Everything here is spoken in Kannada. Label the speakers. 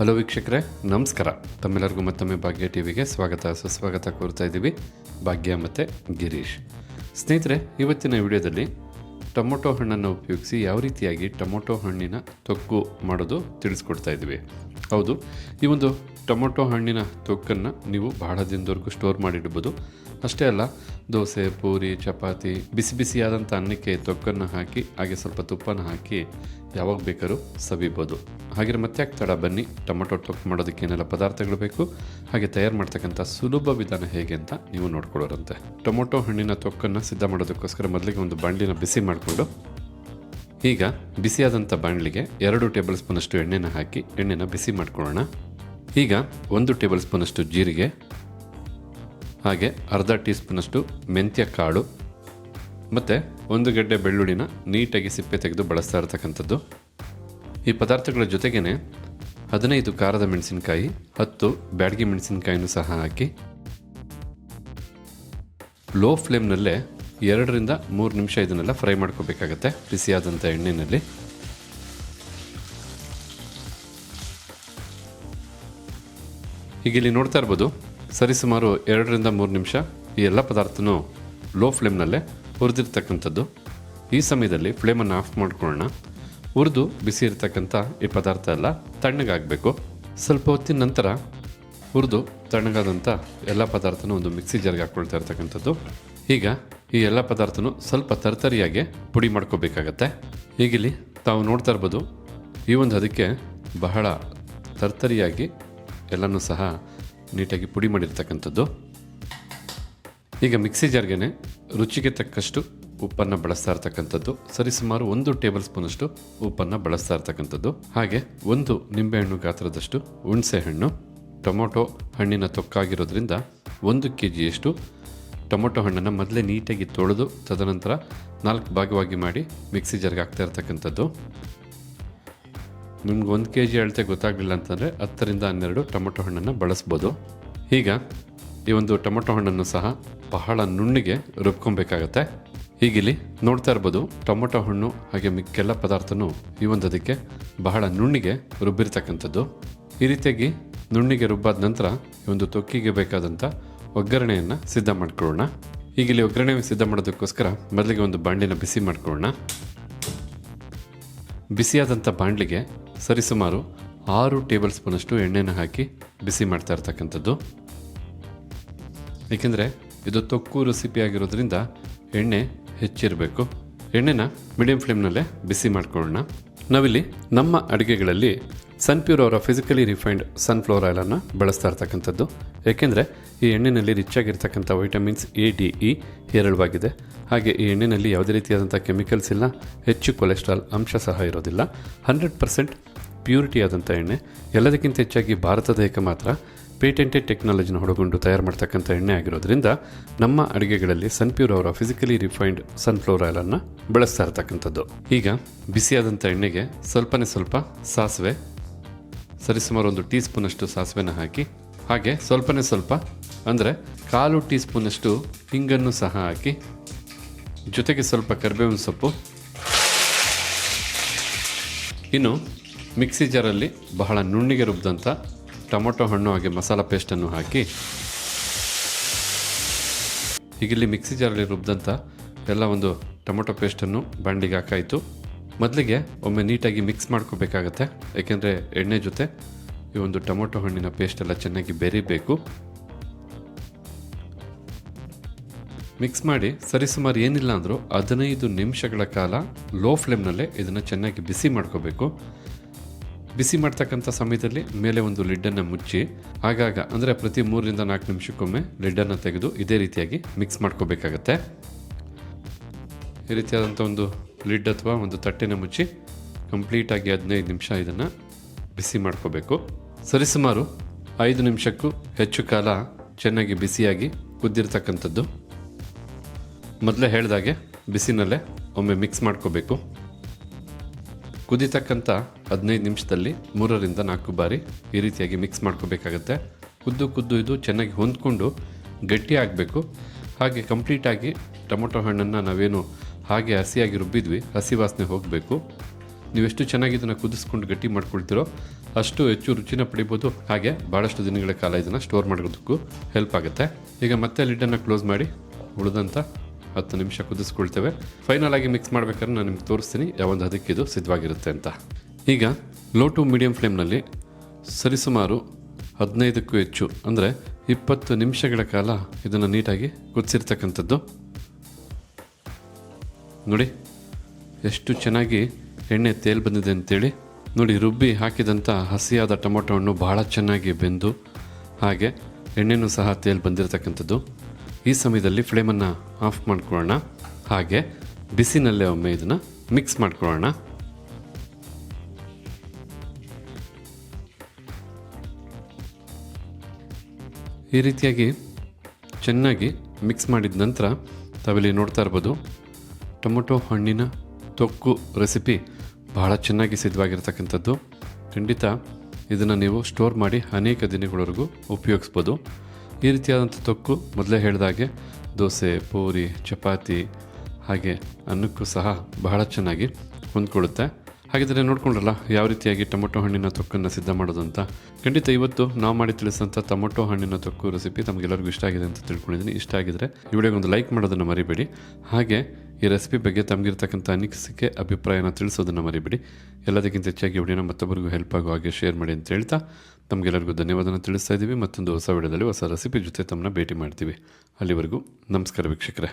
Speaker 1: ಹಲೋ ವೀಕ್ಷಕರೇ, ನಮಸ್ಕಾರ. ತಮ್ಮೆಲ್ಲರಿಗೂ ಮತ್ತೊಮ್ಮೆ ಭಾಗ್ಯ ಟಿ ವಿಗೆ ಸ್ವಾಗತ, ಸುಸ್ವಾಗತ ಕೋರ್ತಾ ಇದ್ದೀವಿ. ಭಾಗ್ಯ ಮತ್ತು ಗಿರೀಶ್. ಸ್ನೇಹಿತರೆ, ಇವತ್ತಿನ ವಿಡಿಯೋದಲ್ಲಿ ಟೊಮೊಟೊ ಹಣ್ಣನ್ನು ಉಪಯೋಗಿಸಿ ಯಾವ ರೀತಿಯಾಗಿ ಟೊಮೊಟೊ ಹಣ್ಣಿನ ತೊಕ್ಕು ಮಾಡೋದು ತಿಳಿಸ್ಕೊಡ್ತಾ ಇದ್ದೀವಿ. ಹೌದು, ಈ ಒಂದು ಟೊಮೊಟೊ ಹಣ್ಣಿನ ತೊಕ್ಕನ್ನು ನೀವು ಬಹಳ ದಿನದವರೆಗೂ ಸ್ಟೋರ್ ಮಾಡಿಡ್ಬೋದು. ಅಷ್ಟೇ ಅಲ್ಲ, ದೋಸೆ, ಪೂರಿ, ಚಪಾತಿ, ಬಿಸಿ ಬಿಸಿಯಾದಂಥ ಅನ್ನಕ್ಕೆ ತೊಕ್ಕನ್ನು ಹಾಕಿ, ಹಾಗೆ ಸ್ವಲ್ಪ ತುಪ್ಪನ ಹಾಕಿ ಯಾವಾಗ ಬೇಕಾದ್ರೂ ಸವಿಬೋದು. ಹಾಗೆ ಮತ್ತೆ ತಡ ಬನ್ನಿ, ಟೊಮೊಟೊ ತೊಕ್ಕು ಮಾಡೋದಕ್ಕೆ ಏನೆಲ್ಲ ಪದಾರ್ಥಗಳು ಬೇಕು, ಹಾಗೆ ತಯಾರು ಮಾಡ್ತಕ್ಕಂಥ ಸುಲಭ ವಿಧಾನ ಹೇಗೆ ಅಂತ ನೀವು ನೋಡ್ಕೊಳ್ಳೋರಂತೆ. ಟೊಮೊಟೊ ಹಣ್ಣಿನ ತೊಕ್ಕನ್ನು ಸಿದ್ಧ ಮಾಡೋದಕ್ಕೋಸ್ಕರ ಮೊದಲಿಗೆ ಒಂದು ಬಾಂಡ್ಲಿನ ಬಿಸಿ ಮಾಡಿಕೊಂಡು, ಈಗ ಬಿಸಿಯಾದಂಥ ಬಾಣಲಿಗೆ ಎರಡು ಟೇಬಲ್ ಸ್ಪೂನಷ್ಟು ಎಣ್ಣೆನ ಹಾಕಿ ಎಣ್ಣೆನ ಬಿಸಿ ಮಾಡ್ಕೊಳ್ಳೋಣ. ಈಗ ಒಂದು ಟೇಬಲ್ ಸ್ಪೂನಷ್ಟು ಜೀರಿಗೆ ಹಾಗೆ ಅರ್ಧ ಟೀ ಸ್ಪೂನಷ್ಟು ಮೆಂತ್ಯ ಕಾಳು, ಮತ್ತು ಒಂದು ಗಡ್ಡೆ ಬೆಳ್ಳುಳ್ಳಿನ ನೀಟಾಗಿ ಸಿಪ್ಪೆ ತೆಗೆದು ಬಳಸ್ತಾ ಇರತಕ್ಕಂಥದ್ದು. ಈ ಪದಾರ್ಥಗಳ ಜೊತೆಗೇನೆ ಹದಿನೈದು ಖಾರದ ಮೆಣಸಿನಕಾಯಿ, ಹತ್ತು ಬ್ಯಾಡಗಿ ಮೆಣಸಿನಕಾಯಿನೂ ಸಹ ಹಾಕಿ ಲೋ ಫ್ಲೇಮ್ನಲ್ಲೇ ಎರಡರಿಂದ ಮೂರು ನಿಮಿಷ ಇದನ್ನೆಲ್ಲ ಫ್ರೈ ಮಾಡ್ಕೋಬೇಕಾಗತ್ತೆ ಬಿಸಿಯಾದಂಥ ಎಣ್ಣೆಯಲ್ಲಿ ಈಗ ಇಲ್ಲಿ ನೋಡ್ತಾ ಇರ್ಬೋದು ಸರಿಸುಮಾರು ಎರಡರಿಂದ ಮೂರು ನಿಮಿಷ ಈ ಎಲ್ಲ ಪದಾರ್ಥನೂ ಲೋ ಫ್ಲೇಮ್ನಲ್ಲೇ ಹುರಿದಿರ್ತಕ್ಕಂಥದ್ದು. ಈ ಸಮಯದಲ್ಲಿ ಫ್ಲೇಮನ್ನು ಆಫ್ ಮಾಡ್ಕೊಳ್ಳೋಣ. ಹುರಿದು ಬಿಸಿ ಇರತಕ್ಕಂಥ ಈ ಪದಾರ್ಥ ಎಲ್ಲ ತಣ್ಣಗಾಗಬೇಕು. ಸ್ವಲ್ಪ ಹೊತ್ತಿನ ನಂತರ ಹುರಿದು ತಣ್ಣಗಾದಂಥ ಎಲ್ಲ ಪದಾರ್ಥನೂ ಒಂದು ಮಿಕ್ಸಿ ಜಾರ್ಗೆ ಹಾಕ್ಕೊಳ್ತಾ ಇರ್ತಕ್ಕಂಥದ್ದು. ಈಗ ಈ ಎಲ್ಲ ಪದಾರ್ಥನೂ ಸ್ವಲ್ಪ ತರ್ತರಿಯಾಗಿ ಪುಡಿ ಮಾಡ್ಕೋಬೇಕಾಗತ್ತೆ. ಈಗಿಲ್ಲಿ ತಾವು ನೋಡ್ತಾ ಇರ್ಬೋದು, ಈ ಒಂದು ಅದಕ್ಕೆ ಬಹಳ ತರ್ತರಿಯಾಗಿ ಎಲ್ಲನೂ ಸಹ ನೀಟಾಗಿ ಪುಡಿ ಮಾಡಿರ್ತಕ್ಕಂಥದ್ದು. ಈಗ ಮಿಕ್ಸಿ ಜಾರ್ಗೆ ರುಚಿಗೆ ತಕ್ಕಷ್ಟು ಉಪ್ಪನ್ನು ಬಳಸ್ತಾ ಇರ್ತಕ್ಕಂಥದ್ದು. ಸರಿಸುಮಾರು ಒಂದು ಟೇಬಲ್ ಸ್ಪೂನಷ್ಟು ಉಪ್ಪನ್ನು ಬಳಸ್ತಾ ಇರ್ತಕ್ಕಂಥದ್ದು. ಹಾಗೆ ಒಂದು ನಿಂಬೆಹಣ್ಣು ಗಾತ್ರದಷ್ಟು ಹುಣಸೆ ಹಣ್ಣು, ಟೊಮೊಟೊ ಹಣ್ಣಿನ ತೊಕ್ಕಾಗಿರೋದ್ರಿಂದ ಒಂದು ಕೆ ಜಿಯಷ್ಟು ಟೊಮೊಟೊ ಹಣ್ಣನ್ನು ಮೊದಲೇ ನೀಟಾಗಿ ತೊಳೆದು ತದನಂತರ ನಾಲ್ಕು ಭಾಗವಾಗಿ ಮಾಡಿ ಮಿಕ್ಸಿ ಜಾರ್ಗೆ ಹಾಕ್ತಾ ಇರ್ತಕ್ಕಂಥದ್ದು. ನಿಮ್ಗೆ ಒಂದು ಕೆ ಜಿ ಅಳತೆ ಗೊತ್ತಾಗಲಿಲ್ಲ ಅಂತಂದರೆ ಹತ್ತರಿಂದ ಹನ್ನೆರಡು ಟೊಮೊಟೊ ಹಣ್ಣನ್ನು ಬಳಸ್ಬೋದು. ಈಗ ಈ ಒಂದು ಟೊಮೊಟೊ ಹಣ್ಣನ್ನು ಸಹ ಬಹಳ ನುಣ್ಣಿಗೆ ರುಬ್ಕೊಬೇಕಾಗತ್ತೆ. ಹೀಗಿಲ್ಲಿ ನೋಡ್ತಾ ಇರ್ಬೋದು, ಟೊಮೊಟೊ ಹಣ್ಣು ಹಾಗೆ ಮಿಕ್ಕೆಲ್ಲ ಪದಾರ್ಥನೂ ಈ ಒಂದು ಅದಕ್ಕೆ ಬಹಳ ನುಣ್ಣಿಗೆ ರುಬ್ಬಿರ್ತಕ್ಕಂಥದ್ದು. ಈ ರೀತಿಯಾಗಿ ನುಣ್ಣಿಗೆ ರುಬ್ಬಾದ ನಂತರ ಈ ಒಂದು ತೊಕ್ಕಿಗೆ ಬೇಕಾದಂಥ ಒಗ್ಗರಣೆಯನ್ನು ಸಿದ್ಧ ಮಾಡ್ಕೊಳ್ಳೋಣ. ಈಗಿಲ್ಲಿ ಒಗ್ಗರಣೆ ಸಿದ್ಧ ಮಾಡೋದಕ್ಕೋಸ್ಕರ ಮೊದಲಿಗೆ ಒಂದು ಬಾಂಡಿನ ಬಿಸಿ ಮಾಡ್ಕೊಳ್ಳೋಣ. ಬಿಸಿಯಾದಂಥ ಬಾಣಲಿಗೆ ಸರಿಸುಮಾರು ಆರು ಟೇಬಲ್ ಸ್ಪೂನಷ್ಟು ಎಣ್ಣೆನ ಹಾಕಿ ಬಿಸಿ ಮಾಡ್ತಾ ಇರ್ತಕ್ಕಂಥದ್ದು. ಏಕೆಂದರೆ ಇದು ತೊಕ್ಕು ರೆಸಿಪಿ ಆಗಿರೋದ್ರಿಂದ ಎಣ್ಣೆ ಹೆಚ್ಚಿರಬೇಕು. ಎಣ್ಣೆನ ಮೀಡಿಯಂ ಫ್ಲೇಮ್ನಲ್ಲೇ ಬಿಸಿ ಮಾಡ್ಕೊಳ್ಳೋಣ. ನಾವಿಲ್ಲಿ ನಮ್ಮ ಅಡುಗೆಗಳಲ್ಲಿ ಸನ್ಪ್ಯೂರ್ ಅವರ ಫಿಸಿಕಲಿ ರಿಫೈನ್ಡ್ ಸನ್ಫ್ಲವರ್ ಆಯಿಲನ್ನು ಬಳಸ್ತಾ ಇರ್ತಕ್ಕಂಥದ್ದು. ಏಕೆಂದರೆ ಈ ಎಣ್ಣೆಯಲ್ಲಿ ರಿಚ್ ಆಗಿರ್ತಕ್ಕಂಥ ವೈಟಮಿನ್ಸ್ ಎ ಡಿ ಇ ಹೇರಳವಾಗಿದೆ. ಹಾಗೆ ಈ ಎಣ್ಣೆಯಲ್ಲಿ ಯಾವುದೇ ರೀತಿಯಾದಂಥ ಕೆಮಿಕಲ್ಸ್ ಇಲ್ಲ. ಹೆಚ್ಚು ಕೊಲೆಸ್ಟ್ರಾಲ್ ಅಂಶ ಸಹ ಇರೋದಿಲ್ಲ. ಹಂಡ್ರೆಡ್ ಪರ್ಸೆಂಟ್ ಪ್ಯೂರಿಟಿ ಆದಂಥ ಎಣ್ಣೆ. ಎಲ್ಲದಕ್ಕಿಂತ ಹೆಚ್ಚಾಗಿ ಭಾರತದ ಮಾತ್ರ. ಪೇಟೆಂಟೆಡ್ ಟೆಕ್ನಾಲಜಿನ ಹೊಡಗೊಂಡು ತಯಾರು ಮಾಡ್ತಕ್ಕಂಥ ಎಣ್ಣೆ ಆಗಿರೋದ್ರಿಂದ ನಮ್ಮ ಅಡುಗೆಗಳಲ್ಲಿ ಸನ್ಪ್ಯೂರ್ ಅವರ ಫಿಸಿಕಲಿ ರಿಫೈನ್ಡ್ ಸನ್ಫ್ಲವರ್ ಆಯಿಲನ್ನು ಬಳಸ್ತಾ ಇರ್ತಕ್ಕಂಥದ್ದು. ಈಗ ಬಿಸಿಯಾದಂಥ ಎಣ್ಣೆಗೆ ಸ್ವಲ್ಪನೇ ಸ್ವಲ್ಪ ಸಾಸಿವೆ, ಸರಿಸುಮಾರು ಒಂದು ಟೀ ಸ್ಪೂನಷ್ಟು ಸಾಸಿವೆನ ಹಾಕಿ, ಹಾಗೆ ಸ್ವಲ್ಪನೇ ಸ್ವಲ್ಪ ಅಂದರೆ ಕಾಲು ಟೀ ಸ್ಪೂನಷ್ಟು ಹಿಂಗನ್ನು ಸಹ ಹಾಕಿ ಜೊತೆಗೆ ಸ್ವಲ್ಪ ಕರಿಬೇವಿನ ಸೊಪ್ಪು. ಇನ್ನು ಮಿಕ್ಸಿ ಜಾರಲ್ಲಿ ಬಹಳ ನುಣ್ಣಿಗೆ ರುಬ್ಬಿದಂಥ ಟೊಮೊಟೊ ಹಣ್ಣು ಹಾಗೆ ಮಸಾಲ ಪೇಸ್ಟನ್ನು ಹಾಕಿ. ಹೀಗಿಲ್ಲಿ ಮಿಕ್ಸಿ ಜಾರಲ್ಲಿ ರುಬ್ಬಿದಂಥ ಎಲ್ಲ ಒಂದು ಟೊಮೊಟೊ ಪೇಸ್ಟನ್ನು ಬಾಂಡಿಗೆ ಹಾಕಾಯಿತು. ಮೊದಲಿಗೆ ಒಮ್ಮೆ ನೀಟಾಗಿ ಮಿಕ್ಸ್ ಮಾಡ್ಕೋಬೇಕಾಗತ್ತೆ. ಏಕೆಂದರೆ ಎಣ್ಣೆ ಜೊತೆ ಈ ಒಂದು ಟೊಮೊಟೊ ಹಣ್ಣಿನ ಪೇಸ್ಟ್ ಎಲ್ಲ ಚೆನ್ನಾಗಿ ಬೆರಿಬೇಕು. ಮಿಕ್ಸ್ ಮಾಡಿ ಸರಿಸುಮಾರು ಏನಿಲ್ಲ ಅಂದರೂ ಹದಿನೈದು ನಿಮಿಷಗಳ ಕಾಲ ಲೋ ಫ್ಲೇಮ್ನಲ್ಲೇ ಇದನ್ನು ಚೆನ್ನಾಗಿ ಬಿಸಿ ಮಾಡ್ಕೋಬೇಕು. ಬಿಸಿ ಮಾಡ್ತಕ್ಕಂಥ ಸಮಯದಲ್ಲಿ ಮೇಲೆ ಒಂದು ಲಿಡ್ಡನ್ನು ಮುಚ್ಚಿ ಆಗಾಗ ಅಂದರೆ ಪ್ರತಿ ಮೂರರಿಂದ ನಾಲ್ಕು ನಿಮಿಷಕ್ಕೊಮ್ಮೆ ಲಿಡ್ಡನ್ನು ತೆಗೆದು ಇದೇ ರೀತಿಯಾಗಿ ಮಿಕ್ಸ್ ಮಾಡ್ಕೋಬೇಕಾಗತ್ತೆ. ಈ ರೀತಿಯಾದಂಥ ಒಂದು ಲಿಡ್ ಅಥವಾ ಒಂದು ತಟ್ಟೆನ ಮುಚ್ಚಿ ಕಂಪ್ಲೀಟಾಗಿ ಹದಿನೈದು ನಿಮಿಷ ಇದನ್ನು ಬಿಸಿ ಮಾಡ್ಕೋಬೇಕು. ಸರಿಸುಮಾರು ಐದು ನಿಮಿಷಕ್ಕೂ ಹೆಚ್ಚು ಕಾಲ ಚೆನ್ನಾಗಿ ಬಿಸಿಯಾಗಿ ಕುದ್ದಿರ್ತಕ್ಕಂಥದ್ದು ಮೊದಲೇ ಹೇಳಿದಾಗೆ ಬಿಸಿನಲ್ಲೇ ಒಮ್ಮೆ ಮಿಕ್ಸ್ ಮಾಡ್ಕೋಬೇಕು. ಕುದಿತಕ್ಕಂಥ ಹದಿನೈದು ನಿಮಿಷದಲ್ಲಿ ಮೂರರಿಂದ ನಾಲ್ಕು ಬಾರಿ ಈ ರೀತಿಯಾಗಿ ಮಿಕ್ಸ್ ಮಾಡ್ಕೋಬೇಕಾಗತ್ತೆ. ಕುದ್ದು ಕುದ್ದು ಇದು ಚೆನ್ನಾಗಿ ಹೊಂದ್ಕೊಂಡು ಗಟ್ಟಿ ಆಗಬೇಕು. ಹಾಗೆ ಕಂಪ್ಲೀಟಾಗಿ ಟೊಮೊಟೊ ಹಣ್ಣನ್ನು ನಾವೇನು ಹಾಗೆ ಹಸಿಯಾಗಿ ರುಬ್ಬಿದ್ವಿ, ಹಸಿ ವಾಸನೆ ಹೋಗಬೇಕು. ನೀವೆಷ್ಟು ಚೆನ್ನಾಗಿ ಇದನ್ನು ಕುದಿಸ್ಕೊಂಡು ಗಟ್ಟಿ ಮಾಡ್ಕೊಳ್ತೀರೋ ಅಷ್ಟು ಹೆಚ್ಚು ರುಚಿನ ಪಡಿಬೋದು. ಹಾಗೆ ಭಾಳಷ್ಟು ದಿನಗಳ ಕಾಲ ಇದನ್ನು ಸ್ಟೋರ್ ಮಾಡೋದಕ್ಕೂ ಹೆಲ್ಪ್ ಆಗುತ್ತೆ. ಈಗ ಮತ್ತೆ ಲಿಡ್ಡನ್ನು ಕ್ಲೋಸ್ ಮಾಡಿ ಉಳಿದಂಥ ಹತ್ತು ನಿಮಿಷ ಕುದಿಸ್ಕೊಳ್ತೇವೆ. ಫೈನಲ್ ಆಗಿ ಮಿಕ್ಸ್ ಮಾಡ್ಬೇಕಾದ್ರೆ ನಾನು ನಿಮ್ಗೆ ತೋರಿಸ್ತೀನಿ ಯಾವೊಂದು ಅದಕ್ಕೆ ಇದು ಸಿದ್ಧವಾಗಿರುತ್ತೆ ಅಂತ. ಈಗ ಲೋ ಟು ಮೀಡಿಯಂ ಫ್ಲೇಮ್ನಲ್ಲಿ ಸರಿಸುಮಾರು ಹದಿನೈದಕ್ಕೂ ಹೆಚ್ಚು, ಅಂದರೆ ಇಪ್ಪತ್ತು ನಿಮಿಷಗಳ ಕಾಲ ಇದನ್ನು ನೀಟಾಗಿ ಕುದಿಸಿರ್ತಕ್ಕಂಥದ್ದು. ನೋಡಿ, ಎಷ್ಟು ಚೆನ್ನಾಗಿ ಎಣ್ಣೆ ತೇಲ್ ಬಂದಿದೆ ಅಂತೇಳಿ. ನೋಡಿ, ರುಬ್ಬಿ ಹಾಕಿದಂಥ ಹಸಿಯಾದ ಟೊಮೊಟೊ ಹಣ್ಣು ಬಹಳ ಚೆನ್ನಾಗಿ ಬೆಂದು, ಹಾಗೆ ಎಣ್ಣೆನೂ ಸಹ ತೇಲ್ ಬಂದಿರತಕ್ಕಂಥದ್ದು. ಈ ಸಮಯದಲ್ಲಿ ಫ್ಲೇಮನ್ನು ಆಫ್ ಮಾಡ್ಕೊಳ್ಳೋಣ. ಹಾಗೆ ಬಿಸಿನಲ್ಲೇ ಒಮ್ಮೆ ಇದನ್ನು ಮಿಕ್ಸ್ ಮಾಡ್ಕೊಳ್ಳೋಣ. ಈ ರೀತಿಯಾಗಿ ಚೆನ್ನಾಗಿ ಮಿಕ್ಸ್ ಮಾಡಿದ ನಂತರ ತಾವಿಲ್ಲಿ ನೋಡ್ತಾ ಇರ್ಬೋದು, ಟೊಮೊಟೊ, ಹಣ್ಣಿನ ತೊಕ್ಕು ರೆಸಿಪಿ ಬಹಳ ಚೆನ್ನಾಗಿ ಸಿದ್ಧವಾಗಿರ್ತಕ್ಕಂಥದ್ದು. ಖಂಡಿತ ಇದನ್ನು ನೀವು ಸ್ಟೋರ್ ಮಾಡಿ ಅನೇಕ ದಿನಗಳವರೆಗೂ ಉಪಯೋಗಿಸ್ಬೋದು. ಈ ರೀತಿಯಾದಂಥ ತೊಕ್ಕು ಮೊದಲೇ ಹೇಳಿದಾಗೆ ದೋಸೆ ಪೂರಿ ಚಪಾತಿ ಹಾಗೆ ಅನ್ನಕ್ಕೂ ಸಹ ಬಹಳ ಚೆನ್ನಾಗಿ ಹೊಂದ್ಕೊಳ್ಳುತ್ತೆ. ಹಾಗಿದ್ರೆ ನೋಡ್ಕೊಂಡ್ರಲ್ಲ, ಯಾವ ರೀತಿಯಾಗಿ ಟೊಮೊಟೊ ಹಣ್ಣಿನ ತೊಕ್ಕನ್ನು ಸಿದ್ಧ ಮಾಡೋದು ಅಂತ. ಖಂಡಿತ ಇವತ್ತು ನಾವು ಮಾಡಿ ತಿಳಿಸಿದಂಥ ಟೊಮೊಟೊ ಹಣ್ಣಿನ ತೊಕ್ಕು ರೆಸಿಪಿ ತಮಗೆಲ್ಲರಿಗೂ ಇಷ್ಟ ಆಗಿದೆ ಅಂತ ತಿಳ್ಕೊಂಡಿದ್ದೀನಿ. ಇಷ್ಟ ಆಗಿದ್ರೆ ಈ ವಿಡಿಯೋಗೆ ಒಂದು ಲೈಕ್ ಮಾಡೋದನ್ನು ಮರಿಬೇಡಿ. ಹಾಗೆ ಈ ರೆಸಿಪಿ ಬಗ್ಗೆ ತಮಗಿರ್ತಕ್ಕಂಥ ಅನಿಸಿಕೆ, ಅಭಿಪ್ರಾಯನ ತಿಳಿಸೋದನ್ನು ಮರಿಬೇಡಿ. ಎಲ್ಲದಕ್ಕಿಂತ ಹೆಚ್ಚಾಗಿ ವಿಡಿಯೋನ ಮತ್ತೊಬ್ಬರಿಗೂ ಹೆಲ್ಪ್ ಆಗೋ ಹಾಗೆ ಶೇರ್ ಮಾಡಿ ಅಂತ ಹೇಳ್ತಾ ತಮಗೆಲ್ಲರಿಗೂ ಧನ್ಯವಾದನ ತಿಳಿಸ್ತಾ ಇದ್ದೀವಿ. ಮತ್ತೊಂದು ಹೊಸ ವಿಡಿಯೋದಲ್ಲಿ ಹೊಸ ರೆಸಿಪಿ ಜೊತೆ ತಮ್ಮನ್ನ ಭೇಟಿ ಮಾಡ್ತೀವಿ. ಅಲ್ಲಿವರೆಗೂ ನಮಸ್ಕಾರ ವೀಕ್ಷಕರೇ.